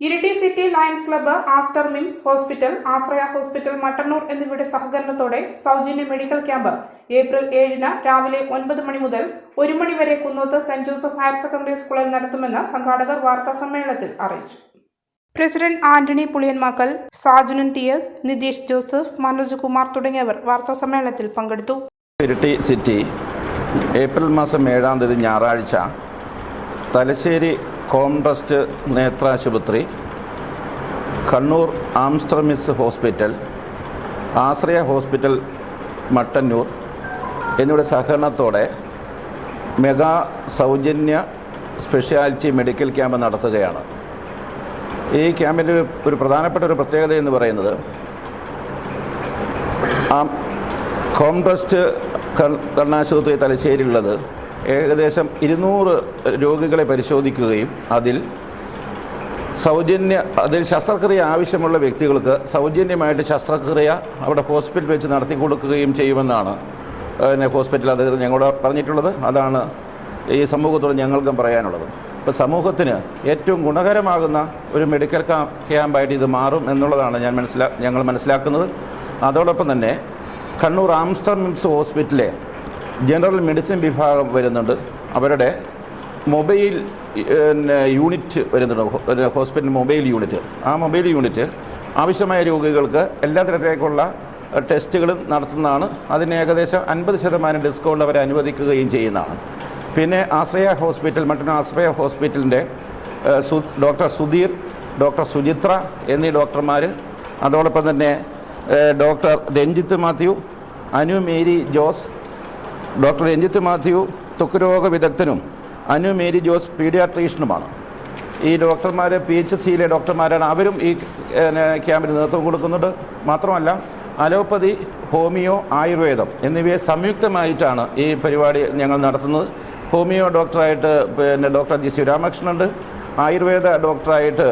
Iritty city lions club Aster MIMS hospital Ashraya hospital Mattannur എന്നിവയുടെ സഹകരണത്തോടെ സൗജന്യ medical camp April ഏഴിന് രാവിലെ ഒൻപത് മണി മുതൽ ഒരു മണി വരെ Kunnoth Saint Joseph higher secondary സ്കൂളിൽ നടത്തുമെന്ന് സംഘാടകർ വാർത്താ സമ്മേളനത്തിൽ അറിയിച്ചു. President Antony Puliyanmakkal Sajunan T S Nithish Joseph Manoj Kumar തുടങ്ങിയവർ വാർത്താ സമ്മേളനത്തിൽ പങ്കെടുത്തു. ഇരിട്ടി സിറ്റി ഏപ്രിൽ മാസം ഏഴാം തീയതി ഞായറാഴ്ച Thalassery Com trust നേത്രാശുപത്രി Kannur Aster MIMS hospital Ashraya hospital Mattannur എന്നിവയുടെ സഹകരണത്തോടെ മെഗാ സൗജന്യ സ്പെഷ്യാലിറ്റി മെഡിക്കൽ ക്യാമ്പ് നടത്തുകയാണ്. ഈ ക്യാമ്പിന്റെ ഒരു- പ്രധാനപ്പെട്ട ഒരു പ്രത്യേകത എന്ന് പറയുന്നത് ആ ഹോം ട്രസ്റ്റ് കൺ- കണ്ണാശുപത്രി തലശ്ശേരിയിലുള്ളത് ഏകദേശം ഇരുന്നൂറ് രോഗികളെ പരിശോധിക്കുകയും അതിൽ സൗജന്യ അതിൽ ശസ്ത്രക്രിയ ആവശ്യമുള്ള വ്യക്തികൾക്ക് സൗജന്യമായിട്ട് ശസ്ത്രക്രിയ അവിടെ ഹോസ്പിറ്റൽ വെച്ച് നടത്തി കൊടുക്കുകയും ചെയ്യുമെന്നാണ് പിന്നെ ഹോസ്പിറ്റൽ അധികൃതർ ഞങ്ങളോട് പറഞ്ഞിട്ടുള്ളത്. അതാണ് ഈ സമൂഹത്തോട് ഞങ്ങൾക്കും പറയാനുള്ളത്. ഇപ്പോൾ സമൂഹത്തിന് ഏറ്റവും ഗുണകരമാകുന്ന ഒരു മെഡിക്കൽ ക്യാ- ക്യാമ്പായിട്ട് ഇത് മാറും എന്നുള്ളതാണ് ഞാൻ മനസ്സിലാ ഞങ്ങൾ മനസ്സിലാക്കുന്നത്. അതോടൊപ്പം തന്നെ കണ്ണൂർ ആംസ്റ്റർ മിംസ് ഹോസ്പിറ്റലിലെ ജനറൽ മെഡിസിൻ വിഭാഗം വരുന്നുണ്ട്. അവരുടെ മൊബൈൽ യൂണിറ്റ് വരുന്നുണ്ട്. Hospital mobile unit. ആ മൊബൈൽ യൂണിറ്റ് ആവശ്യമായ രോഗികൾക്ക് എല്ലാ തരത്തിലേക്കുള്ള ടെസ്റ്റുകളും നടത്തുന്നതാണ്. അതിന് ഏകദേശം അൻപത് ശതമാനം ഡിസ്കൗണ്ട് അവരെ അനുവദിക്കുകയും ചെയ്യുന്നതാണ്. പിന്നെ ആശ്രയ ഹോസ്പിറ്റൽ മറ്റൊരു ആശ്രയ ഹോസ്പിറ്റലിന്റെ ഡോക്ടർ സുധീർ ഡോക്ടർ സുചിത്ര എന്നീ ഡോക്ടർമാർ അതോടൊപ്പം തന്നെ doctor Ranjith Mathew Anu Mary Jose doctor Ranjith Mathew ത്വക്ക് വിദഗ്ധനും അനു മേരി ജോസ് പീഡിയാട്രീഷ്യനുമാണ്. ഈ ഡോക്ടർമാർ പി എച്ച് സിയിലെ ഡോക്ടർമാരാണ്. അവരും ഈ ക്യാമ്പിന് നേതൃത്വം കൊടുക്കുന്നുണ്ട്. മാത്രമല്ല അലോപ്പതി ഹോമിയോ ആയുർവേദം എന്നിവയെ സംയുക്തമായിട്ടാണ് ഈ പരിപാടി ഞങ്ങൾ നടത്തുന്നത്. ഹോമിയോ ഡോക്ടറായിട്ട് പിന്നെ ഡോക്ടർ ജി ശിവരാമകൃഷ്ണനുണ്ട് ആയുർവേദ ഡോക്ടറായിട്ട്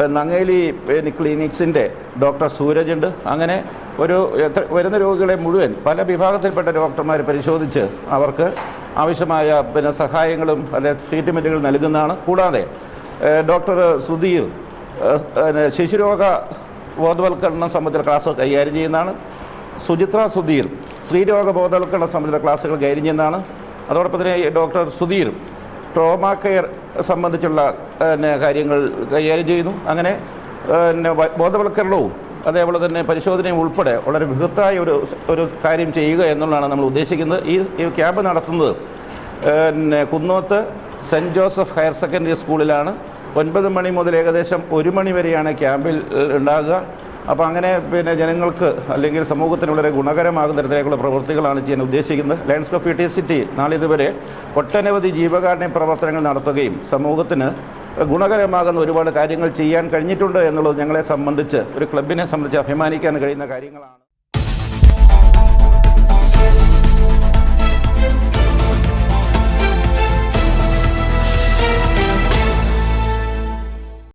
നങ്ങേലി പിന്നെ ക്ലിനിക്സിന്റെ ഡോക്ടർ സൂരജ് ഉണ്ട് അങ്ങനെ ഒരു എത്ര- വരുന്ന രോഗികളെ മുഴുവൻ പല വിഭാഗത്തിൽപ്പെട്ട ഡോക്ടർമാർ പരിശോധിച്ച് അവർക്ക് ആവശ്യമായ പിന്നെ സഹായങ്ങളും അല്ലെ ട്രീറ്റ്മെന്റുകൾ നൽകുന്നതാണ്. കൂടാതെ ഡോക്ടർ സുധീർ ശിശുരോഗ ബോധവൽക്കരണം സംബന്ധിച്ച ക്ലാസ് കൈകാര്യം ചെയ്യുന്നതാണ്. സുചിത്ര സുധീർ സ്ത്രീരോഗ ബോധവൽക്കരണ സംബന്ധിച്ച ക്ലാസ്സുകൾ കൈകാര്യം ചെയ്യുന്നതാണ്. അതോടൊപ്പം തന്നെ ഡോക്ടർ സുധീർ ട്രോമ കെയർ സംബന്ധിച്ചുള്ള പിന്നെ കാര്യങ്ങൾ കൈകാര്യം ചെയ്യുന്നു. അങ്ങനെ പിന്നെ ബോധവൽക്കരണവും അതേപോലെ തന്നെ പരിശോധനയും ഉൾപ്പെടെ വളരെ ബൃഹത്തായ ഒരു ഒരു കാര്യം ചെയ്യുക എന്നുള്ളതാണ് നമ്മൾ ഉദ്ദേശിക്കുന്നത്. ഈ ക്യാമ്പ് നടത്തുന്നത് പിന്നെ Kunnoth Saint Joseph higher secondary സ്കൂളിലാണ്. ഒൻപത് മണി മുതൽ ഏകദേശം ഒരു മണി വരെയാണ് ക്യാമ്പിൽ ഉണ്ടാകുക. അപ്പോൾ അങ്ങനെ പിന്നെ ജനങ്ങൾക്ക് അല്ലെങ്കിൽ സമൂഹത്തിന് വളരെ ഗുണകരമാകുന്ന തരത്തിലേക്കുള്ള പ്രവൃത്തികളാണ് ചെയ്യാൻ ഉദ്ദേശിക്കുന്നത്. ലയൺസ് ഓഫ് ഇട്ടിസിറ്റി നാളിതുവരെ ഒട്ടനവധി ജീവകാരുണ്യ പ്രവർത്തനങ്ങൾ നടത്തുകയും സമൂഹത്തിന് ഗുണകരമാകുന്ന ഒരുപാട് കാര്യങ്ങൾ ചെയ്യാൻ കഴിഞ്ഞിട്ടുണ്ട് എന്നുള്ളത് ഞങ്ങളെ സംബന്ധിച്ച് ഒരു ക്ലബിനെ സംബന്ധിച്ച് അഭിമാനിക്കാൻ കഴിയുന്ന കാര്യങ്ങളാണ്.